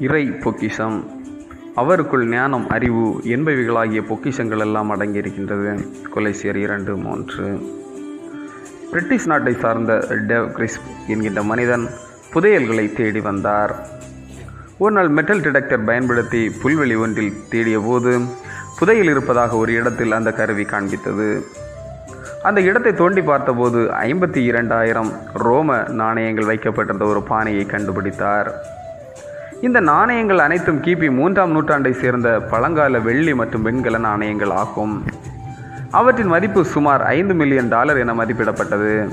இறை பொக்கிஷம். அவருக்குள் ஞானம் அறிவு என்பவைகளாகிய பொக்கிஷங்கள் எல்லாம் அடங்கியிருக்கின்றது கொலைசியர் இரண்டு மூன்று. பிரிட்டிஷ் நாட்டை சார்ந்த டெவ் கிறிஸ்ப் என்கின்ற மனிதன் புதையல்களை தேடி வந்தார். ஒரு நாள் மெட்டல் டிடெக்டர் பயன்படுத்தி புல்வெளி ஒன்றில் தேடிய போது புதையல் இருப்பதாக ஒரு இடத்தில் அந்த கருவி காண்பித்தது. அந்த இடத்தை தோண்டி பார்த்தபோது ஐம்பத்தி இரண்டாயிரம் ரோம நாணயங்கள் வைக்கப்பட்டிருந்த ஒரு பானையை கண்டுபிடித்தார். இந்த நாணயங்கள் அனைத்தும் கிபி மூன்றாம் நூற்றாண்டை சேர்ந்த பழங்கால வெள்ளி மற்றும் வெண்கல நாணயங்கள் ஆகும். அவற்றின் மதிப்பு சுமார் ஐந்து மில்லியன் டாலர் என மதிப்பிடப்பட்டது.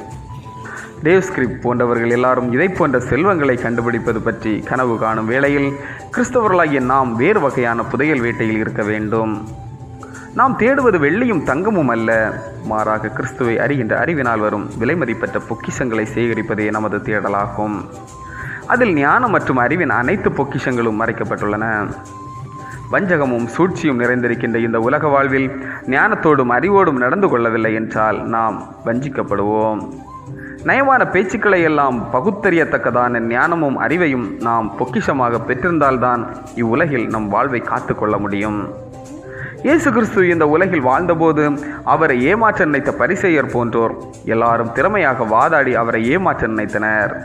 டேவ் ஸ்கிரிப் போன்றவர்கள் எல்லாரும் இதை போன்ற செல்வங்களை கண்டுபிடிப்பது பற்றி கனவு காணும் வேளையில் கிறிஸ்தவர்களாகிய நாம் வேறு வகையான புதையல் வேட்டையில் இருக்க வேண்டும். நாம் தேடுவது வெள்ளியும் தங்கமும் அல்ல. மாறாக கிறிஸ்துவை அறிகின்ற அறிவினால் வரும் விலைமதிப்பற்ற பொக்கிஷங்களை சேகரிப்பதே நமது தேடலாகும். அதில் ஞானம் மற்றும் அறிவின் அனைத்து பொக்கிஷங்களும் மறைக்கப்பட்டுள்ளன. வஞ்சகமும் சூழ்ச்சியும் நிறைந்திருக்கின்ற இந்த உலக வாழ்வில் ஞானத்தோடும் அறிவோடும் நடந்து கொள்ளவில்லை என்றால் நாம் வஞ்சிக்கப்படுவோம். நயமான பேச்சுக்களை எல்லாம் பகுத்தறியத்தக்கதான ஞானமும் அறிவையும் நாம் பொக்கிஷமாக பெற்றிருந்தால்தான் இவ்வுலகில் நம் வாழ்வை காத்துக்கொள்ள முடியும். இயேசு கிறிஸ்து இந்த உலகில் வாழ்ந்தபோது அவரை ஏமாற்ற நினைத்த பரிசெயர் போன்றோர் எல்லாரும் திறமையாக வாதாடி அவரை ஏமாற்ற நினைத்தனர்.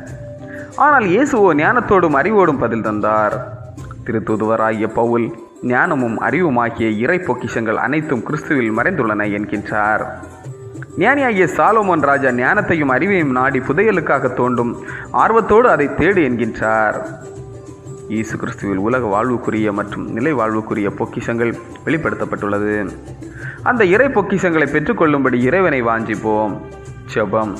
ஆனால் இயேசுவோ ஞானத்தோடும் அறிவோடும் பதில் தந்தார். திருத்தூதுவராகிய பவுல் ஞானமும் அறிவுமாகிய இறை பொக்கிஷங்கள் அனைத்தும் கிறிஸ்துவில் மறைந்துள்ளன என்கின்றார். ஞானியாகிய சாலோமோன் ராஜா ஞானத்தையும் அறிவையும் நாடி புதையலுக்காக தோண்டும் ஆர்வத்தோடு அதை தேடு என்கின்றார். இயேசு கிறிஸ்துவில் உலக வாழ்வுக்குரிய மற்றும் நிலை வாழ்வுக்குரிய பொக்கிஷங்கள் வெளிப்படுத்தப்பட்டுள்ளது. அந்த இறை பொக்கிஷங்களை பெற்றுக்கொள்ளும்படி இறைவனை வாஞ்சிப்போம். செபம்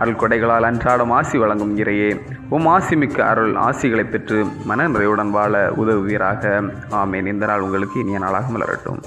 அருள் கொடைகளால் அன்றாடம் ஆசி வழங்கும் இறையே. உம் ஆசிமிக்க அருள் ஆசிகளை பெற்று மன நிறைவுடன் வாழ உதவுவீராக. ஆமேன். இந்த நாள் உங்களுக்கு இனிய நாளாக மலரட்டும்.